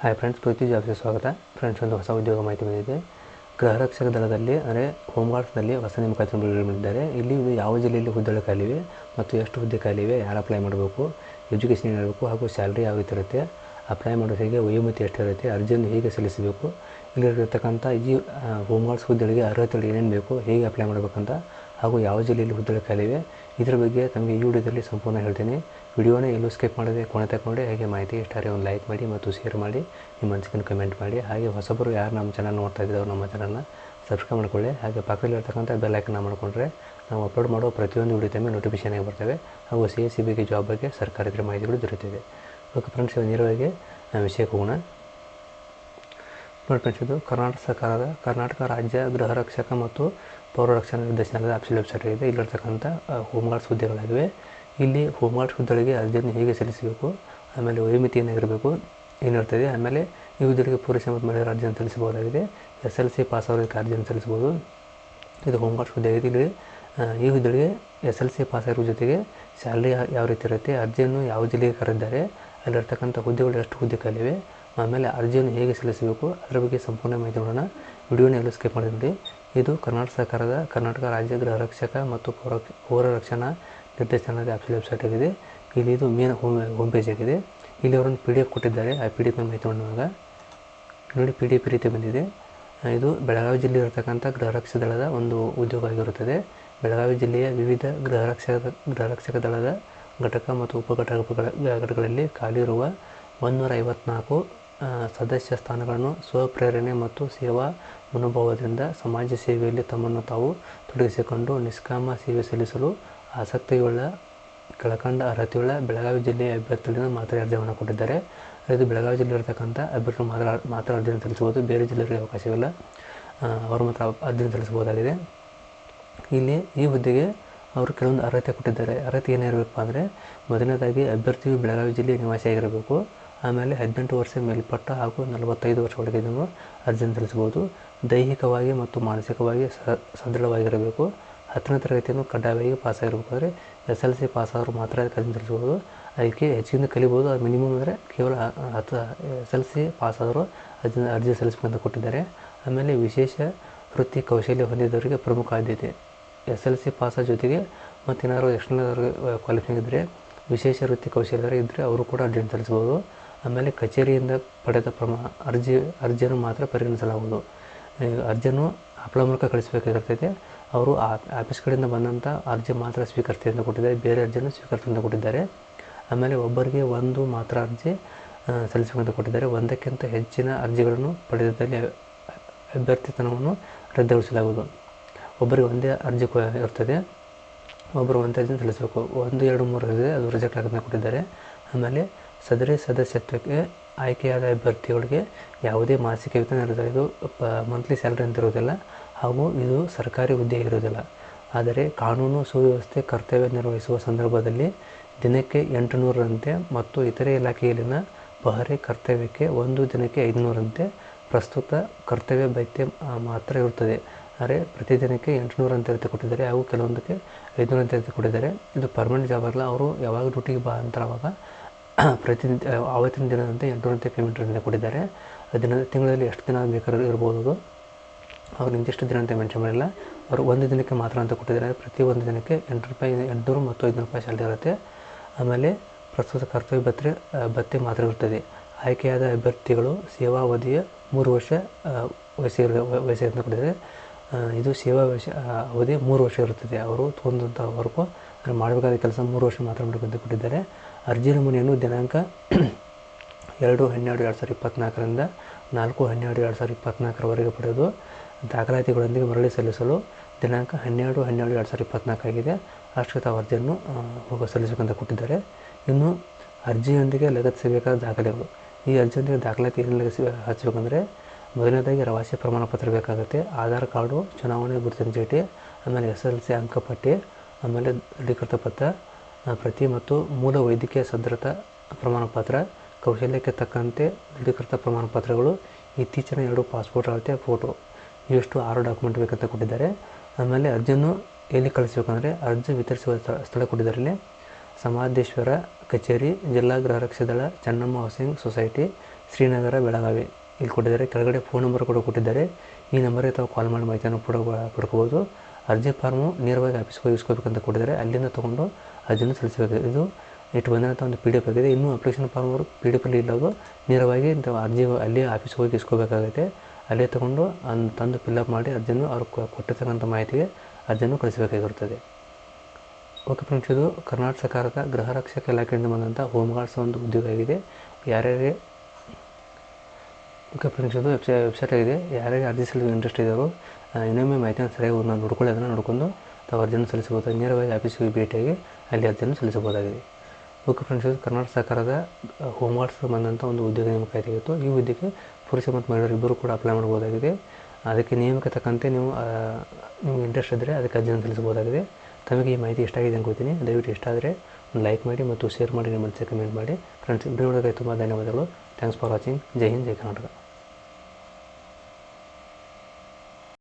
Hi friends ಪ್ರೀತಿ ಜಾಬ್ಗೆ ಸ್ವಾಗತ. Friends ಒಂದು ಹೊಸ ಉದ್ಯೋಗ ಮಾಹಿತಿ ಬಂದಿದೆ. ಗೃಹರಕ್ಷಕ ದಳದಲ್ಲಿ, ಅಂದರೆ ಹೋಮ್ಗಾರ್ಡ್ಸ್ನಲ್ಲಿ ಹೊಸ ನೇಮಕಾತಿ ಬಂದಿದ್ದಾರೆ. ಇಲ್ಲಿ ಯಾವ ಜಿಲ್ಲೆಯಲ್ಲಿ ಹುದ್ದೆಗಳು ಖಾಲಿವೆ ಮತ್ತು ಎಷ್ಟು ಹುದ್ದೆ ಖಾಲಿವೆ ಯಾರು ಅಪ್ಲೈ ಮಾಡಬೇಕು ಎಜುಕೇಷನ್ ಏನಿರಬೇಕು ಹಾಗೂ ಸ್ಯಾಲ್ರಿ ಯಾವ ರೀತಿ ಇರುತ್ತೆ ಅಪ್ಲೈ ಮಾಡೋದು ಹೇಗೆ ವಯೋಮತಿ ಎಷ್ಟಿರುತ್ತೆ ಅರ್ಜಿಯನ್ನು ಹೇಗೆ ಸಲ್ಲಿಸಬೇಕು, ಇಲ್ಲಿರ್ತಕ್ಕಂಥ ಈ ಹೋಮ್ಗಾರ್ಡ್ಸ್ ಹುದ್ದೆಗಳಿಗೆ ಅರ್ಹತೆಗಳು ಏನೇನು ಬೇಕು, ಹೇಗೆ ಅಪ್ಲೈ ಮಾಡಬೇಕಂತ ಹಾಗೂ ಯಾವ ಜಿಲ್ಲೆಯಲ್ಲಿ ಹುದ್ದೆ ಖಾಲಿವೆ ಇದರ ಬಗ್ಗೆ ತಮಗೆ ಈ ವಿಡಿಯೋದಲ್ಲಿ ಸಂಪೂರ್ಣ ಹೇಳ್ತೀನಿ. ವಿಡಿಯೋನ ಎಲ್ಲೂ ಸ್ಕಿಪ್ ಮಾಡದೆ ಕೊನೆ ತಗೊಂಡು ಹಾಗೆ ಮಾಹಿತಿ ಇಷ್ಟಾರೆ ಒಂದು ಲೈಕ್ ಮಾಡಿ ಮತ್ತು ಶೇರ್ ಮಾಡಿ, ನಿಮ್ಮ ಅನಿಸಿಕೆ ಕಮೆಂಟ್ ಮಾಡಿ. ಹಾಗೆ ಹೊಸಬರು ಯಾರು ನಮ್ಮ ಚಾನಲ್ ನೋಡ್ತಾ ಇದ್ದಾರೆ ನಮ್ಮ ಚಾನಲ್ನ ಸಬ್ಸ್ಕ್ರೈಬ್ ಮಾಡ್ಕೊಳ್ಳಿ. ಹಾಗೆ ಪಕ್ಕದಲ್ಲಿರ್ತಕ್ಕಂಥ ಬೆಲ್ ಮಾಡಿಕೊಂಡ್ರೆ ಮಾಡ್ಕೊಂಡ್ರೆ ನಾವು ಅಪ್ಲೋಡ್ ಮಾಡೋ ಪ್ರತಿಯೊಂದು ವಿಡಿಯೋ ತಮ್ಮ ನೋಟಿಫಿಕೇಶನ್ ಆಗಿ ಬರ್ತವೆ. ಹಾಗೂ ಸಿ ಎಸ್ ಸಿ ಬಗ್ಗೆ ಜಾಬ್ ಬಗ್ಗೆ ಸರ್ಕಾರದ ಮಾಹಿತಿಗಳು ದೊರೆತಿದೆ ಓಕೆ ಫ್ರೆಂಡ್ಸ್ ನೇರವಾಗಿ ವಿಷಯಕ್ಕೆ ಹೋಗೋಣ. ಫ್ರೆಂಡ್ಸ್ ಕರ್ನಾಟಕ ಸರ್ಕಾರದ, ಕರ್ನಾಟಕ ರಾಜ್ಯ ಗೃಹ ರಕ್ಷಕ ಮತ್ತು ಪೌರ ರಕ್ಷಣಾ ನಿರ್ದೇಶನಾಲಯದ ಆಫೀಸಿಯಲ್ ವೆಬ್ಸೈಟ್ ಇದೆ. ಇಲ್ಲಿರ್ತಕ್ಕಂಥ ಹೋಮ್ಗಾರ್ಡ್ಸ್ ಹುದ್ದೆಗಳಾಗಿವೆ. ಇಲ್ಲಿ ಹೋಮ್ಗಾರ್ಡ್ಸ್ ಹುದ್ದೆಗಳಿಗೆ ಅರ್ಜಿಯನ್ನು ಹೇಗೆ ಸಲ್ಲಿಸಬೇಕು, ಆಮೇಲೆ ವಯೋಮಿತಿ ಏನಾಗಿರಬೇಕು ಏನಿರ್ತದೆ ಆಮೇಲೆ ಈ ಹುದ್ದೆಗಳಿಗೆ ಪೂರೈಸಿ ಮತ್ತು ಮಹಿಳೆಯರ ಅರ್ಜಿಯನ್ನು ಸಲ್ಲಿಸಬಹುದಾಗಿದೆ. ಎಸ್ ಎಲ್ ಸಿ ಪಾಸ್ ಆಗೋದಕ್ಕೆ ಅರ್ಜಿಯನ್ನು ಸಲ್ಲಿಸಬಹುದು. ಇದು ಹೋಮ್ಗಾರ್ಡ್ಸ್ ಹುದ್ದೆ ಆಗಿದೆ. ಇಲ್ಲಿ ಈ ಹುದ್ದೆಗಳಿಗೆ ಎಸ್ ಎಲ್ ಸಿ ಪಾಸ್ ಆಗಿರೋ ಜೊತೆಗೆ ಸ್ಯಾಲ್ರಿ ಯಾವ ರೀತಿ ಇರುತ್ತೆ, ಅರ್ಜಿಯನ್ನು ಯಾವ ಜಿಲ್ಲೆಗೆ ಕರೆದಿದ್ದಾರೆ, ಅಲ್ಲಿರ್ತಕ್ಕಂಥ ಹುದ್ದೆಗಳು ಎಷ್ಟು ಹುದ್ದೆ ಖಾಲಿವೆ ಆಮೇಲೆ ಅರ್ಜಿಯನ್ನು ಹೇಗೆ ಸಲ್ಲಿಸಬೇಕು, ಅದರ ಬಗ್ಗೆ ಸಂಪೂರ್ಣ ಮಾಹಿತಿ ನೋಡೋಣ. ವಿಡಿಯೋನ ಎಲ್ಲೂ ಸ್ಕಿಪ್ ಮಾಡಿ ಇದು ಕರ್ನಾಟಕ ಸರ್ಕಾರದ, ಕರ್ನಾಟಕ ರಾಜ್ಯ ಗೃಹ ರಕ್ಷಕ ಮತ್ತು ಪೌರ ಪೌರ ರಕ್ಷಣಾ ನಿರ್ದೇಶನದ ಆಫೀಸ್ ವೆಬ್ಸೈಟ್ ಆಗಿದೆ. ಇಲ್ಲಿ ಇದು ಮೇನ್ ಹೋಮ್ ಹೋಮ್ ಪೇಜ್ ಆಗಿದೆ. ಇಲ್ಲಿ ಅವರೊಂದು ಪಿ ಡಿ ಎಫ್ ಕೊಟ್ಟಿದ್ದಾರೆ. ಆ ಪಿ ಡಿ ಎಫ್ ಮಾಹಿತಿ ನೋಡುವಾಗ ನೋಡಿ, ಪಿ ಡಿ ಎಫ್ ರೀತಿ ಬಂದಿದೆ. ಇದು ಬೆಳಗಾವಿ ಜಿಲ್ಲೆ ಇರತಕ್ಕಂಥ ಗೃಹರಕ್ಷಕ ದಳದ ಒಂದು ಉದ್ಯೋಗ ಆಗಿರುತ್ತದೆ. ಬೆಳಗಾವಿ ಜಿಲ್ಲೆಯ ವಿವಿಧ ಗೃಹ ಗೃಹರಕ್ಷಕ ಗೃಹರಕ್ಷಕ ದಳದ ಘಟಕ ಮತ್ತು ಉಪಘಟಕಗಳ ಘಟಕಗಳಲ್ಲಿ ಖಾಲಿ ಇರುವ ಒಂದೂರ ಐವತ್ನಾಲ್ಕು ಸದಸ್ಯ ಸ್ಥಾನಗಳನ್ನು ಸ್ವಪ್ರೇರಣೆ ಮತ್ತು ಸೇವಾ ಮನೋಭಾವದಿಂದ ಸಮಾಜ ಸೇವೆಯಲ್ಲಿ ತಮ್ಮನ್ನು ತಾವು ತೊಡಗಿಸಿಕೊಂಡು ನಿಷ್ಕಾಮ ಸೇವೆ ಸಲ್ಲಿಸಲು ಆಸಕ್ತಿಯುಳ್ಳ, ಕೆಳಕಂಡ ಅರ್ಹತೆಯುಳ್ಳ ಬೆಳಗಾವಿ ಜಿಲ್ಲೆಯ ಅಭ್ಯರ್ಥಿಗಳಿಂದ ಮಾತ್ರ ಅರ್ಜಿಯನ್ನು ಕೊಟ್ಟಿದ್ದಾರೆ. ಇದು ಬೆಳಗಾವಿ ಜಿಲ್ಲೆ ಇರತಕ್ಕಂಥ ಅಭ್ಯರ್ಥಿಗಳು ಮಾತ್ರ ಮಾತ್ರ ಅರ್ಜಿಯನ್ನು ಸಲ್ಲಿಸಬಹುದು. ಬೇರೆ ಜಿಲ್ಲೆಗಳಿಗೆ ಅವಕಾಶವಿಲ್ಲ. ಅವರು ಮಾತ್ರ ಅರ್ಜಿಯನ್ನು ಸಲ್ಲಿಸಬಹುದಾಗಿದೆ. ಇಲ್ಲಿ ಈ ಹುದ್ದೆಗೆ ಅವರು ಕೆಲವೊಂದು ಅರ್ಹತೆ ಕೊಟ್ಟಿದ್ದಾರೆ. ಅರ್ಹತೆ ಏನಿರಬೇಕಪ್ಪ ಅಂದರೆ ಮೊದಲನೇದಾಗಿ ಅಭ್ಯರ್ಥಿಯು ಬೆಳಗಾವಿ ಜಿಲ್ಲೆಯ ನಿವಾಸಿಯಾಗಿರಬೇಕು. ಆಮೇಲೆ ಹದಿನೆಂಟು ವರ್ಷ ಮೇಲ್ಪಟ್ಟ ಹಾಗೂ ನಲವತ್ತೈದು ವರ್ಷ ಒಳಗಿನವರು ಅರ್ಜಿಯನ್ನು ಸಲ್ಲಿಸ್ಬೋದು ದೈಹಿಕವಾಗಿ ಮತ್ತು ಮಾನಸಿಕವಾಗಿ ಸ, ಸದೃಢವಾಗಿರಬೇಕು. ಹತ್ತನೇ ತರಗತಿಯನ್ನು ಕಡ್ಡಾಯವಾಗಿ ಪಾಸಾಗಿರಬೇಕು ಅಂದರೆ ಎಸ್ ಎಲ್ ಸಿ ಪಾಸಾದರೂ ಮಾತ್ರ ಅರ್ಜಿ ಸಲ್ಲಿಸ್ಬೋದು ಅದಕ್ಕೆ ಹೆಚ್ಚಿನ ಕಲಿಬೋದು. ಅದು ಮಿನಿಮಮ್ ಅಂದರೆ ಕೇವಲ ಹತ್ತು ಎಸ್ ಎಲ್ ಸಿ ಪಾಸಾದರೂ ಅರ್ಜಿ ಅರ್ಜಿ ಸಲ್ಲಿಸಬೇಕಂತ ಕೊಟ್ಟಿದ್ದಾರೆ. ಆಮೇಲೆ ವಿಶೇಷ ವೃತ್ತಿ ಕೌಶಲ್ಯ ಹೊಂದಿದವರಿಗೆ ಪ್ರಮುಖ ಆದ್ಯತೆ ಎಸ್ ಎಲ್ ಸಿ ಪಾಸ ಜೊತೆಗೆ ಮತ್ತೇನಾದರೂ ಎಷ್ಟನೇ ಕ್ವಾಲಿಫೈ ಇದ್ದರೆ ವಿಶೇಷ ವೃತ್ತಿ ಕೌಶಲ್ಯ ಇದ್ದರೆ ಅವರು ಕೂಡ ಅರ್ಜಿಯನ್ನು ಸಲ್ಲಿಸಬಹುದು. ಆಮೇಲೆ ಕಚೇರಿಯಿಂದ ಪಡೆದ ಪ್ರಮಾ, ಅರ್ಜಿ, ಅರ್ಜಿಯನ್ನು ಮಾತ್ರ ಪರಿಗಣಿಸಲಾಗುವುದು. ಅರ್ಜಿಯನ್ನು ಹಪ್ಪಳ ಮೂಲಕ ಕಳಿಸಬೇಕಾಗಿರ್ತೈತೆ. ಅವರು ಆ ಆಫೀಸ್ ಕಡೆಯಿಂದ ಬಂದಂಥ ಅರ್ಜಿ ಮಾತ್ರ ಸ್ವೀಕರ್ತಿಯಿಂದ ಕೊಟ್ಟಿದ್ದಾರೆ. ಬೇರೆ ಅರ್ಜಿಯನ್ನು ಸ್ವೀಕರ್ತಿಯಿಂದ ಅಂತ ಕೊಟ್ಟಿದ್ದಾರೆ. ಆಮೇಲೆ ಒಬ್ಬರಿಗೆ ಒಂದು ಮಾತ್ರ ಅರ್ಜಿ ಸಲ್ಲಿಸಬೇಕಂತ ಕೊಟ್ಟಿದ್ದಾರೆ. ಒಂದಕ್ಕಿಂತ ಹೆಚ್ಚಿನ ಅರ್ಜಿಗಳನ್ನು ಪಡೆದಲ್ಲಿ ಅಭ್ಯರ್ಥಿತನವನ್ನು ರದ್ದುಗೊಳಿಸಲಾಗುವುದು. ಒಬ್ಬರಿಗೆ ಒಂದೇ ಅರ್ಜಿ ಇರ್ತದೆ. ಒಬ್ಬರು ಒಂದೇ ಅರ್ಜಿ ಸಲ್ಲಿಸಬೇಕು. ಒಂದು, ಎರಡು, ಮೂರು ಇದೆ ಅದು ರಿಜೆಕ್ಟ್ ಆಗೋದನ್ನ ಕೊಟ್ಟಿದ್ದಾರೆ. ಆಮೇಲೆ ಸದರಿ ಸದಸ್ಯತ್ವಕ್ಕೆ ಆಯ್ಕೆಯಾದ ಅಭ್ಯರ್ಥಿಗಳಿಗೆ ಯಾವುದೇ ಮಾಸಿಕ ವೇತನ ಇರೋದಿಲ್ಲ ಇದು ಪ ಮಂತ್ಲಿ ಸ್ಯಾಲ್ರಿ ಅಂತ ಇರೋದಿಲ್ಲ ಹಾಗೂ ಇದು ಸರ್ಕಾರಿ ಹುದ್ದೆ ಇರುವುದಿಲ್ಲ. ಆದರೆ ಕಾನೂನು ಸುವ್ಯವಸ್ಥೆ ಕರ್ತವ್ಯ ನಿರ್ವಹಿಸುವ ಸಂದರ್ಭದಲ್ಲಿ ದಿನಕ್ಕೆ ಎಂಟುನೂರರಂತೆ ಮತ್ತು ಇತರೆ ಇಲಾಖೆಯಲ್ಲಿನ ಪಹರೆ ಕರ್ತವ್ಯಕ್ಕೆ ಒಂದು ದಿನಕ್ಕೆ ಐದುನೂರಂತೆ ಪ್ರಸ್ತುತ ಕರ್ತವ್ಯ ಭತ್ಯೆ ಮಾತ್ರ ಇರುತ್ತದೆ. ಆದರೆ ಪ್ರತಿದಿನಕ್ಕೆ ಎಂಟುನೂರು ಅಂತ ಇರುತ್ತೆ ಕೊಟ್ಟಿದ್ದಾರೆ ಹಾಗೂ ಕೆಲವೊಂದಕ್ಕೆ ಐದುನೂರು ಅಂತ ಇರುತ್ತೆ ಕೊಟ್ಟಿದ್ದಾರೆ. ಇದು ಪರ್ಮನೆಂಟ್ ಜಾಬ್ ಅಲ್ಲ ಅವರು ಯಾವಾಗ ಡ್ಯೂಟಿಗೆ ಬಾ ಅಂತಾರೆ ಅವಾಗ ಪ್ರತಿ ಆವತ್ತಿನ ದಿನದಂತೆ ಎಂಟುನೂರಂತೆ ಅಂತ ಕೊಟ್ಟಿದ್ದಾರೆ ದಿನ ತಿಂಗಳಲ್ಲಿ ಎಷ್ಟು ದಿನ ಬೇಕಾದ್ರೂ ಇರ್ಬೋದು ಅದು. ಅವ್ರು ದಿನ ಅಂತ ಮೆನ್ಷನ್ ಮಾಡಿಲ್ಲ. ಅವರು ಒಂದು ದಿನಕ್ಕೆ ಮಾತ್ರ ಅಂತ ಕೊಟ್ಟಿದ್ದಾರೆ. ಪ್ರತಿ ಒಂದು ದಿನಕ್ಕೆ ಎಂಟು ರೂಪಾಯಿ ಎಂಟುನೂರು ಮತ್ತು ಐದುನೂರು ರೂಪಾಯಿ ಸ್ಯಾಲ್ರಿ ಇರುತ್ತೆ. ಆಮೇಲೆ ಪ್ರಸ್ತುತ ಕರ್ತವ್ಯ ಭತ್ತೆ ಭತ್ತೆ ಮಾತ್ರ ಇರುತ್ತದೆ. ಆಯ್ಕೆಯಾದ ಅಭ್ಯರ್ಥಿಗಳು ಸೇವಾವಧಿಯ ಮೂರು ವರ್ಷ ಆ, ವಯಸ್ಸಿರ ವಯಸ್ಸು ಅಂತ ಕೊಟ್ಟಿದ್ದಾರೆ. ಇದು ಸೇವಾ ವಯಸ್ಸು ಅವಧಿ ಮೂರು ವರ್ಷ ಇರುತ್ತದೆ. ಅವರು ತೊಗೊಂಡಂಥವರೆಗೂ ಮಾಡಬೇಕಾದ ಕೆಲಸ ಮೂರು ವರ್ಷ ಮಾತ್ರ ಮಾಡಬೇಕಂತ ಕೊಟ್ಟಿದ್ದಾರೆ. ಅರ್ಜಿ ನಮೂನೆಯನ್ನು ದಿನಾಂಕ ಎರಡು, ಹನ್ನೆರಡು, ಎರಡು ಸಾವಿರದ ಇಪ್ಪತ್ತ್ನಾಲ್ಕರಿಂದ ನಾಲ್ಕು, ಹನ್ನೆರಡು, ಎರಡು ಸಾವಿರದ ಇಪ್ಪತ್ತ್ನಾಲ್ಕರವರೆಗೆ ಪಡೆದು ದಾಖಲಾತಿಗಳೊಂದಿಗೆ ಮರಳಿ ಸಲ್ಲಿಸಲು ದಿನಾಂಕ ಹನ್ನೆರಡು ಹನ್ನೆರಡು, ಎರಡು ಸಾವಿರದ ಇಪ್ಪತ್ತ್ನಾಲ್ಕಾಗಿದೆ ಆಗಿದೆ ತಾವು ಅರ್ಜಿಯನ್ನು ಹೋಗ ಸಲ್ಲಿಸಬೇಕಂತ ಕೊಟ್ಟಿದ್ದಾರೆ. ಇನ್ನು ಅರ್ಜಿಯೊಂದಿಗೆ ಲಗತ್ತಿಸಬೇಕಾದ ದಾಖಲೆಗಳು ಈ ಅರ್ಜಿಯೊಂದಿಗೆ ದಾಖಲಾತಿ ಏನು ಲಗಿಸಿ ಹಚ್ಚಬೇಕಂದ್ರೆ ಮೊದಲನೇದಾಗಿ ರವಾಸಿ ಪ್ರಮಾಣ ಪತ್ರ ಬೇಕಾಗುತ್ತೆ. ಆಧಾರ್ ಕಾರ್ಡು, ಚುನಾವಣೆ ಗುರುತಿನ ಚೀಟಿ, ಆಮೇಲೆ ಎಸ್ ಎಲ್ ಸಿ ಅಂಕಪಟ್ಟಿ, ಆಮೇಲೆ ದೃಢೀಕೃತ ಪತ್ರ ಪ್ರತಿ ಮತ್ತು ಮೂಲ ವೈದ್ಯಕೀಯ ಸದೃಢತಾ ಪ್ರಮಾಣ ಪತ್ರ, ಕೌಶಲ್ಯಕ್ಕೆ ತಕ್ಕಂತೆ ದೃಢೀಕೃತ ಪ್ರಮಾಣ ಪತ್ರಗಳು, ಇತ್ತೀಚಿನ ಎರಡು ಪಾಸ್ಪೋರ್ಟ್ ಅಳತೆ ಫೋಟೋ ಇವೆಷ್ಟು ಆರು ಡಾಕ್ಯುಮೆಂಟ್ ಬೇಕಂತ ಕೊಟ್ಟಿದ್ದಾರೆ. ಆಮೇಲೆ ಅರ್ಜಿಯನ್ನು ಎಲ್ಲಿ ಕಳಿಸ್ಬೇಕಂದ್ರೆ ಅರ್ಜಿ ವಿತರಿಸುವ ಸ್ಥಳ ಸ್ಥಳ ಕೊಟ್ಟಿದ್ದಾರೆ ಇಲ್ಲಿ ಸಮಾದೇಶ್ವರ ಕಚೇರಿ, ಜಿಲ್ಲಾ ಗೃಹ ದಳ, ಚೆನ್ನಮ್ಮ ಹೌಸಿಂಗ್ ಸೊಸೈಟಿ, ಶ್ರೀನಗರ ಬೆಳಗಾವಿ ಇಲ್ಲಿ ಕೊಟ್ಟಿದ್ದಾರೆ. ಕೆಳಗಡೆ ಫೋನ್ ನಂಬರ್ ಕೂಡ ಕೊಟ್ಟಿದ್ದಾರೆ. ಈ ನಂಬರ್ಗೆ ತಾವು ಕಾಲ್ ಮಾಡಿ ಮಾಹಿತಿಯನ್ನು ಕೂಡ ಪಡ್ಕೋಬೋದು ಅರ್ಜಿ ಫಾರ್ಮು ನೇರವಾಗಿ ಆಫೀಸ್ಗೆ ಹೋಗಿ ಇಸ್ಕೋಬೇಕಂತ ಕೊಟ್ಟಿದ್ದಾರೆ. ಅಲ್ಲಿಂದ ತೊಗೊಂಡು ಅರ್ಜಿನ ಸಲ್ಲಿಸಬೇಕು ಇದು ಇಟ್ಟು ಬಂದಂಥ ಒಂದು ಪಿ ಡಿ ಎಫ್ ಆಗಿದೆ. ಇನ್ನೂ ಅಪ್ಲಿಕೇಶನ್ ಫಾರ್ಮ್ ಅವರು ಪಿ ಡಿ ಎಫಲ್ಲಿ ಇಲ್ಲವೋ ನೇರವಾಗಿ ಅರ್ಜಿ ಅಲ್ಲಿ ಆಫೀಸ್ಗೆ ಹೋಗಿ ಇಸ್ಕೋಬೇಕಾಗುತ್ತೆ. ಅಲ್ಲೇ ತೊಗೊಂಡು ಅನ್ ತಂದು ಫಿಲ್ಅಪ್ ಮಾಡಿ ಅರ್ಜಿಯನ್ನು ಅವ್ರು ಕೊಟ್ಟಿರ್ತಕ್ಕಂಥ ಮಾಹಿತಿಗೆ ಅರ್ಜಿಯನ್ನು ಕಳಿಸಬೇಕಾಗಿರುತ್ತದೆ ಓಕೆ ಫ್ರೆಂಡ್ಸ್ ಇದು ಕರ್ನಾಟಕ ಸರ್ಕಾರದ ಗೃಹ ರಕ್ಷಕ ಇಲಾಖೆಯಿಂದ ಬಂದಂಥ ಹೋಮ್ ಗಾರ್ಡ್ಸ್ ಒಂದು ಉದ್ಯೋಗ ಆಗಿದೆ. ಯಾರ್ಯಾರಿಗೆ ಓಕೆ ಫ್ರೆಂಡ್ಸ್ ಇದು ವೆಬ್ಸೈ ವೆಬ್ಸೈಟ್ ಆಗಿದೆ. ಯಾರಿಗೆ ಅರ್ಜಿ ಸಲ್ಲಿಸಲು ಇಂಟ್ರೆಸ್ಟ್ ಇದ್ದಾರೋ ಆ, ಇನ್ನೊಮ್ಮೆ ಮಾಹಿತಿಯನ್ನು ಸರಿಯಾಗಿ ನಾವು ನೋಡ್ಕೊಳ್ಳಿ ಅದನ್ನು ನೋಡಿಕೊಂಡು ತಾವು ಅರ್ಜಿಯನ್ನು ಸಲ್ಲಿಸಬಹುದು. ನೇರವಾಗಿ ಆಫೀಸಿಗೆ ಭೇಟಿಯಾಗಿ ಅಲ್ಲಿ ಅರ್ಜಿಯನ್ನು ಸಲ್ಲಿಸಬಹುದಾಗಿದೆ. ಓಕೆ ಫ್ರೆಂಡ್ಸ್ ಇದು ಕರ್ನಾಟಕ ಸರ್ಕಾರದ ಹೋಮ್ ವರ್ಕ್ಸ್ ಬಂದಂಥ ಒಂದು ಉದ್ಯೋಗ ನೇಮಕ ಆಗಿತ್ತು. ಈ ಹುದ್ದೆಗೆ ಪುರುಷ ಮತ್ತು ಮಹಿಳೆಯರು ಇಬ್ಬರು ಕೂಡ ಅಪ್ಲೈ ಮಾಡ್ಬೋದಾಗಿದೆ ಅದಕ್ಕೆ ನೇಮಕ್ಕೆ ತಕ್ಕಂತೆ ನೀವು ನಿಮ್ಗೆ ಇಂಟ್ರೆಸ್ಟ್ ಇದ್ದರೆ ಅದಕ್ಕೆ ಅರ್ಜಿಯನ್ನು ಸಲ್ಲಿಸಬಹುದಾಗಿದೆ. ತಮಗೆ ಈ ಮಾಹಿತಿ ಇಷ್ಟ ಆಗಿದೆ ಅನ್ಕೋತೀನಿ ದಯವಿಟ್ಟು ಇಷ್ಟ ಆದರೆ ಒಂದು ಲೈಕ್ ಮಾಡಿ ಮತ್ತು ಶೇರ್ ಮಾಡಿ ನಿಮ್ಮ ಕಮೆಂಟ್ ಮಾಡಿ. ಫ್ರೆಂಡ್ಸ್ ವಿಡಿಯೋ ತುಂಬ ಧನ್ಯವಾದಗಳು. Thanks for watching Jai Hind Jai Karnataka.